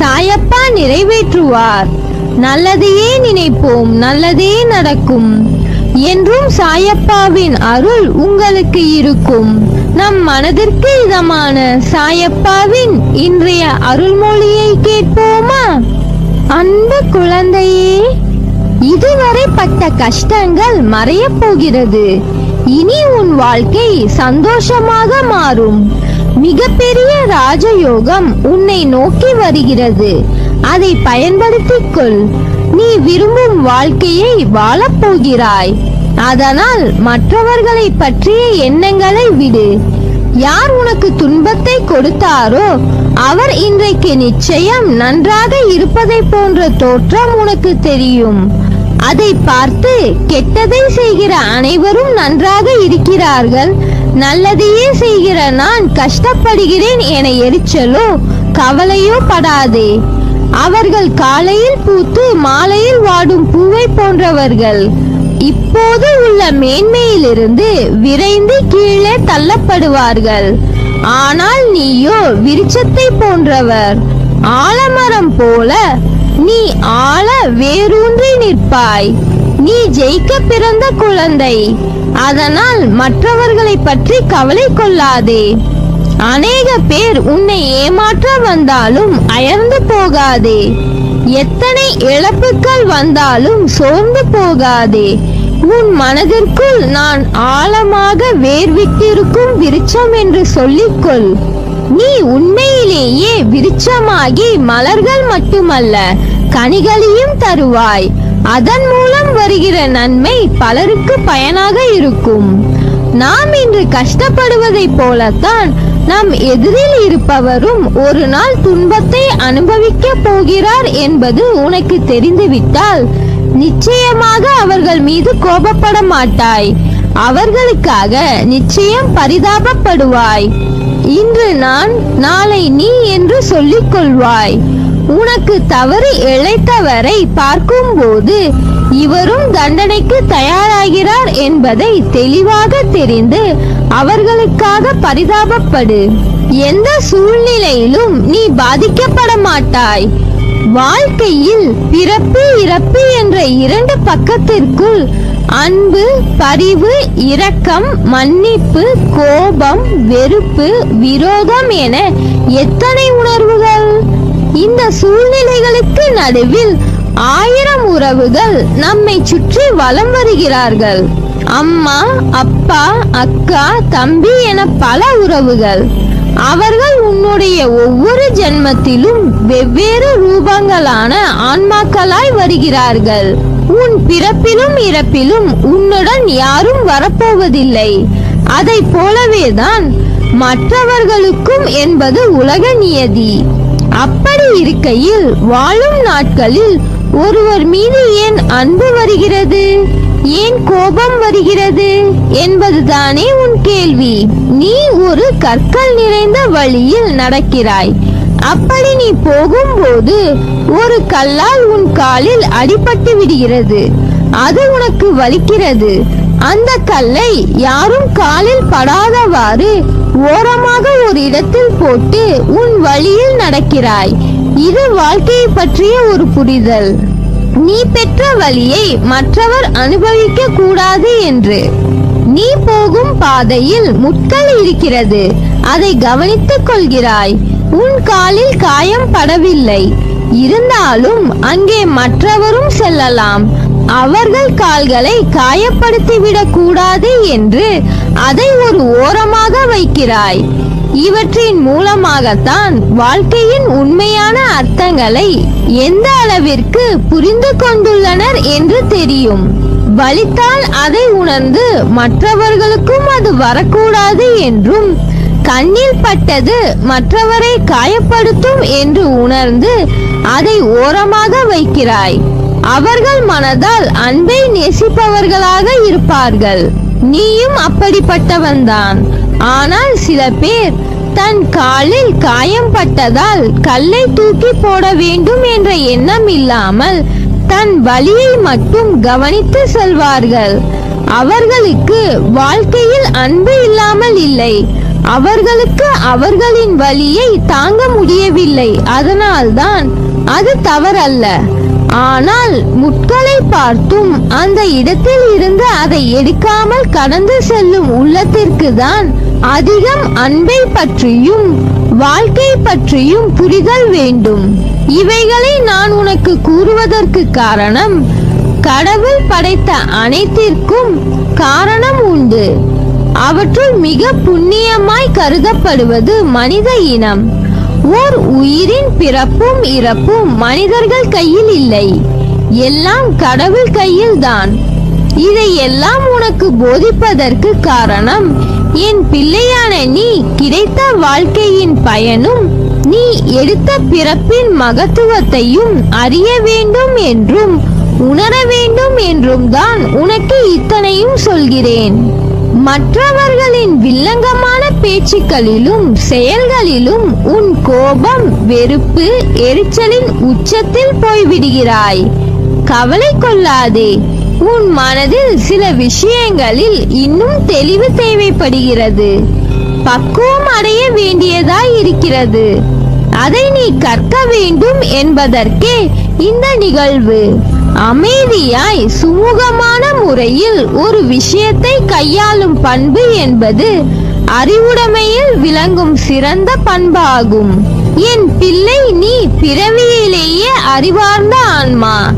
சாயப்பா நிறைவேற்றுவார். நல்லதையே நினைப்போம் நல்லதே நடக்கும். என்றும் சாயப்பாவின் அருள் உங்களுக்கு இருக்கும். நம் மனதிற்கு இதமான சாயப்பாவின் இன்றைய அருள்மொழியை கேட்போமா? அன்பு குழந்தையே இதுவரை பட்ட கஷ்டங்கள் மறையப் போகிறது. இனி உன் வாழ்க்கை சந்தோஷமாக மாறும். மிகப்பெரிய ராஜயோகம் உன்னை நோக்கி வருகிறது. அதை பயன்படுத்திக் கொள் நீ விரும்பும் வாழ்க்கையை வாழப் போகிறாய். அதனால் மற்றவர்களை பற்றிய எண்ணங்களை விடு. யார் உனக்கு துன்பத்தை கொடுத்தாரோ அவர் இன்றைக்கு நிச்சயம் நன்றாக இருப்பதை போன்ற தோற்றம் உனக்கு தெரியும். அதை பார்த்து கெட்டதை செய்கிற அனைவரும் நன்றாக இருக்கிறார்கள். நல்லதையே செய்கிற நான் கஷ்டப்படுகிறேன் என எரிச்சலோ கவலையோ படாதே. அவர்கள் காலையில் பூத்து மாலையில் வாடும் பூவை போன்றவர்கள் இப்போது உள்ள மேன்மையிலிருந்து விரைந்து கீழே தள்ளப்படுவார்கள். ஆனால் நீயோ விருட்சத்தை போன்றவர். ஆலமரம் போல நீ ஆழ வேரூன்றி நிற்பாய். நீ ஜெயிக்க பிறந்த குழந்தை. அதனால் மற்றவர்களை பற்றி கவலை கொள்ளாதே. அநேக பேர் உன்னை ஏமாற்ற வந்தாலும் அயர்ந்து போகாதே. எத்தனை இழப்புகள் வந்தாலும் சோர்ந்து போகாதே. உன் மனதிற்குள் நான் ஆழமாக வேர்விட்டிருக்கும் விருட்சம் என்று சொல்லிக்கொள். நீ உண்மையிலேயே விருட்சமாகி மலர்கள் மட்டுமல்ல கனிகளையும் தருவாய். அதன் மூலம் வருகிற நன்மை பலருக்கு பயனாக இருக்கும். நாம் இன்று கஷ்டப்படுவதைப் போலத்தான் நம் எதிரில் இருப்பவரும் ஒரு நாள் துன்பத்தை அனுபவிக்க போகிறார் என்பது உனக்கு தெரிந்துவிட்டால் நிச்சயமாக அவர்கள் மீது கோபப்பட மாட்டாய். அவர்களுக்காக நிச்சயம் பரிதாபப்படுவாய். இன்று நான் நாளை நீ என்று சொல்லிக் கொள்வாய் உனக்கு தவறு இழைத்தவரை பார்க்கும்போது இவரும் தண்டனைக்கு தயாராகிறார் என்பதை தெளிவாக தெரிந்து அவர்களுக்காக பரிதாபப்படு. எந்த சூழ்நிலையிலும் நீ பாதிக்கப்பட மாட்டாய். வாழ்க்கையில் பிறப்பு இறப்பு என்ற இரண்டு பக்கத்திற்குள் அன்பு பரிவு இரக்கம் மன்னிப்பு கோபம் வெறுப்பு விரோதம் என எத்தனை உணர்வுகள்? இந்த சூழ்நிலைகளுக்கு நடுவில் ஆயிரம் உறவுகள் நம்மை சுற்றி வலம் வருகிறார்கள். அம்மா அப்பா அக்கா தம்பி என பல உறவுகள். அவர்கள் உன்னுடைய ஒவ்வொரு ஜென்மத்திலும் வெவ்வேறு ரூபங்களான ஆன்மாக்களாய் வருகிறார்கள். உன் பிறப்பிலும் இறப்பிலும் உன்னுடன் யாரும் வரப்போவதில்லை. அதை போலவேதான் மற்றவர்களுக்கும் என்பது உலக நியதி. அப்படி இருக்கையில் வாழும் நாட்களில் ஒருவர் மீது ஏன் அன்பு வருகிறது? ஏன் கோபம் வருகிறது? என்பதுதானே உன் கேள்வி. நீ ஒரு கற்கள் நிறைந்த வழியில் நடக்கிறாய். அப்படி நீ போகும்போது ஒரு கல்லால் உன் காலில் அடிபட்டு விடுகிறது. அது உனக்கு வலிக்கிறது. அந்த கல்லை யாரும் காலில் படாதவாறு ஓரமாக ஒரு இடத்தில் போட்டு உன் வழியில் நடக்கிறாய். இது வாழ்க்கையை பற்றிய ஒரு புரிதல். நீ பெற்ற வழியை மற்றவர் அனுபவிக்க கூடாது என்று. நீ போகும் பாதையில் முட்கள் இருக்கிறது. அதை கவனித்துக் கொள்கிறாய். உன் காலில் காயம் படவில்லை. இருந்தாலும் அங்கே மற்றவரும் செல்லலாம். அவர்கள் கால்களை காயப்படுத்திவிடக் கூடாது என்று அதை ஒரு ஓரமாக வைக்கிறாய். இவற்றின் மூலமாகத்தான் வாழ்க்கையின் உண்மையான அர்த்தங்களை எந்த அளவிற்கு புரிந்து கொண்டுள்ளனர் என்று தெரியும். வலித்தால் அதை உணர்ந்து மற்றவர்களுக்கும் அது வரக்கூடாது என்றும் கண்ணில் பட்டது மற்றவரை காயப்படுத்தும் என்று உணர்ந்து அதை ஓரமாக வைக்கிறாய். அவர்கள் மனதால் அன்பை நேசிப்பவர்களாக இருப்பார்கள். நீயும் அப்படிப்பட்டவன்தான். ஆனால் சில பேர் தன் காலில் காயம் பட்டதால் கல்லை தூக்கி போட வேண்டும் என்ற எண்ணம் இல்லாமல் தன் வழியை மட்டும் கவனித்து செல்வார்கள். அவர்களுக்கு வாழ்க்கையில் அன்பு இல்லாமல் இல்லை. அவர்களுக்கு அவர்களின் வழியை தாங்க முடியவில்லை. அதனால்தான் அது தவறல்ல. ஆனால் முட்களை பார்த்தும் அந்த இடத்தில் இருந்து அதை எடுக்காமல் கடந்து செல்லும் உள்ளத்திற்கு தான் அதிகம் அன்பை பற்றியும் வாழ்க்கை பற்றியும் புரிதல் வேண்டும். இவைகளை நான் உனக்கு கூறுவதற்கு காரணம் கடவுள் படைத்த அனைத்திற்கும் காரணம் உண்டு. அவற்றுள் மிக புண்ணியமாய் கருதப்படுவது மனித இனம். ஓர் உயிரின் பிறப்பும் இறப்பும் மனிதர்கள் கையில் இல்லை. எல்லாம் கடவுள் கையில்தான். இதை எல்லாம் உனக்கு போதிப்பதற்கு காரணம் என் பிள்ளையான நீ கிடைத்த வாழ்க்கையின் பயனும் நீ எடுத்த பிறப்பின் மகத்துவத்தையும் அறிய வேண்டும் என்றும் உணர வேண்டும் என்றும் தான் உனக்கு இத்தனையும் சொல்கிறேன். மற்றவர்களின் வில்லங்கமான பேச்சுக்களிலும் செயல்களிலும் உன் கோபம் வெறுப்பு எரிச்சலின் உச்சத்தில் போய்விடுகிறாய். கவலை கொள்ளாதே. உன் மனதில் சில விஷயங்களில் இன்னும் தெளிவு தேவைப்படுகிறது. பக்குவம் அடைய வேண்டியதாய் இருக்கிறது. அதை நீ கற்க வேண்டும் என்பதற்கே இந்த நிகழ்வு. அமைதியாய் சுமூகமான முறையில் ஒரு விஷயத்தை கையாளும் பண்பு என்பது அறிவுடைமையில் விளங்கும் சிறந்த பண்பாகும். என் பிள்ளை நீ பிறவியிலேயே அறிவார்ந்த ஆன்மா.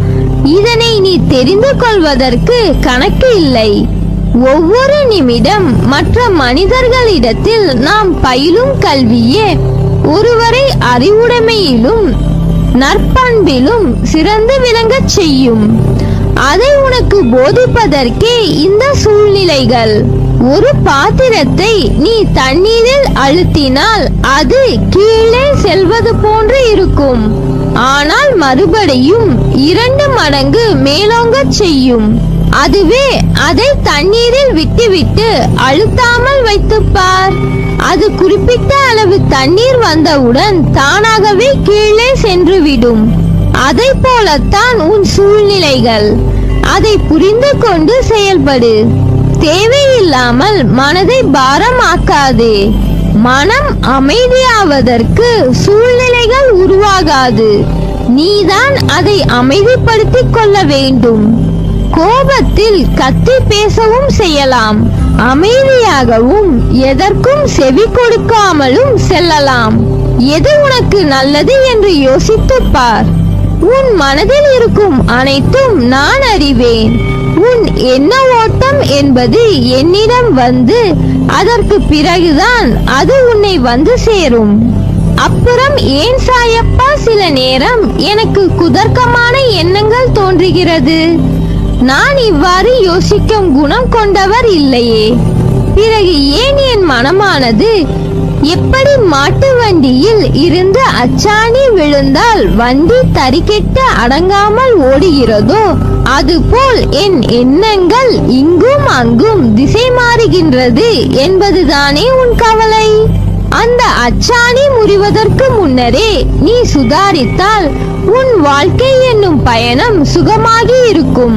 இதனை நீ தெரிந்து கொள்வதற்கு கணக்கு இல்லை. ஒவ்வொரு நிமிடம் மற்ற மனிதர்களிடத்தில் நாம் பயிலும் கல்வியே ஒருவரை அறிவுடைமையிலும் நற்பண்பிலும் சிறந்து விளங்கச் செய்யும். அதை உனக்கு போதிப்பதற்கே இந்த சூழ்நிலைகள். ஒரு பாத்திரத்தை நீ தண்ணீரில் அழுத்தினால் அது கீழே செல்வது போன்று இருக்கும். ஆனால் மறுபடியும் இரண்டு மடங்கு மேலோங்கச் செய்யும். அதுவே அதை தண்ணீரில் விட்டுவிட்டு அழுத்தாமல் வைத்துப் பார் அது குறிப்பிட்ட அளவு தண்ணீர் வந்தவுடன் தானாகவே கீழே சென்றுவிடும். அதை போலத்தான் உன் சூழ்நிலைகள். அதை புரிந்து கொண்டு செயல்படு. தேவையில்லாமல் மனதை பாரமாக்காதே. மனம் அமைதியாவதற்கு சூழ்நிலைகள் உருவாகாது. நீதான் அதை அமைதிப்படுத்திக் கொள்ள வேண்டும். கோபத்தில் கத்தி பேசவும் செய்யலாம். அமைதியாகவும் எதற்கும் செவி கொடுக்காமலும் செல்லலாம். எது உனக்கு நல்லது என்று யோசித்துப் பார் உன் மனதில் இருக்கும் அனைத்தும் நான் அறிவேன். உன் என்ன ஓட்டம் என்பது என்னிடம் வந்து அதற்கு பிறகுதான் அது உன்னை வந்து சேரும். அப்புறம் ஏன் சாயப்பா சில நேரம் எனக்கு குதர்க்கமான எண்ணங்கள் தோன்றுகிறது? நான் இவ்வாறு யோசிக்கும் குணம் கொண்டவர் இல்லையே. பிறகு ஏன் என் மனமானது எப்படி மாட்டு வண்டியில் இருந்து அச்சாணி விழுந்தால் வண்டி தறிக்கெட்டு அடங்காமல் ஓடுகிறதோ அதுபோல் என் எண்ணங்கள் இங்கும் அங்கும் திசை மாறுகின்றது என்பதுதானே உன் கவலை? அந்த அச்சாணி முறிவதற்கு முன்னரே நீ சுதாரித்தால் உன் வாழ்க்கை என்னும் பயணம் சுகமாகி இருக்கும்.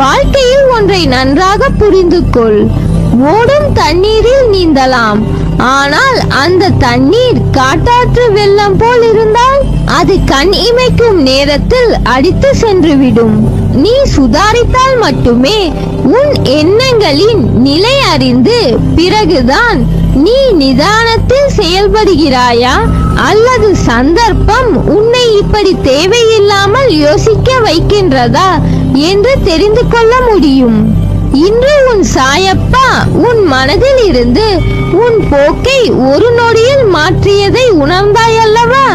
வாழ்க்கையில் ஒன்றை நன்றாக புரிந்து கொள் ஓடும் தண்ணீரில் நீந்தலாம். ஆனால் அந்த தண்ணீர் காட்டாற்று வெள்ளம் போல் இருந்தால் அது கண் இமைக்கும் நேரத்தில் அடித்து சென்றுவிடும். நீ சுதாரித்தால் மட்டுமே உன் எண்ணங்களின் நிலை அறிந்து பிறகுதான் நீ நிதானத்தில் செயல்படுகிறாயா? அல்லது சந்தர்ப்பம் உன்னை இப்படி தேவையில்லாமல் யோசிக்க வைக்கின்றதா? என்று தெரிந்து கொள்ள முடியும். இன்று உன் சாயப்பா உன் மனதில் இருந்து உன் போக்கை ஒரு நொடியில் மாற்றியதை உணர்ந்தாயல்லவா?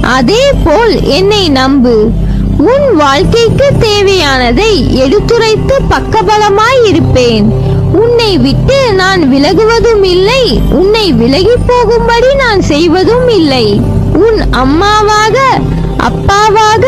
அதே போல் என்னை நம்பு. உன் வாழ்க்கைக்கு தேவையானதை எடுத்துரைத்து பக்கபலமாய் இருப்பேன். உன்னை விட்டு நான் விலகுவதும் இல்லை உன்னை விலகி போகும்படி நான் செய்வதும் இல்லை உன் அம்மாவாக அப்பாவாக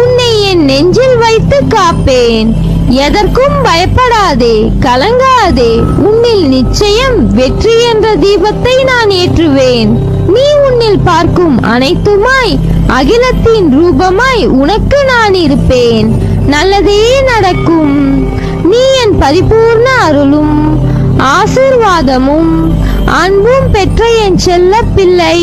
உன்னை என் நெஞ்சில் வைத்து காப்பேன். எதற்கும் பயப்படாதே கலங்காதே. உன்னில் நிச்சயம் வெற்றி என்ற தீபத்தை நான் ஏற்றுவேன். நீ உன்னில் பார்க்கும் அனைத்துமாய் அகிலத்தின் ரூபமாய் உனக்கு நான் இருப்பேன். நல்லதே நடக்கும். நீ என் பரிபூர்ண அருளும் ஆசிர்வாதமும் அன்பும் பெற்ற என் செல்ல பிள்ளை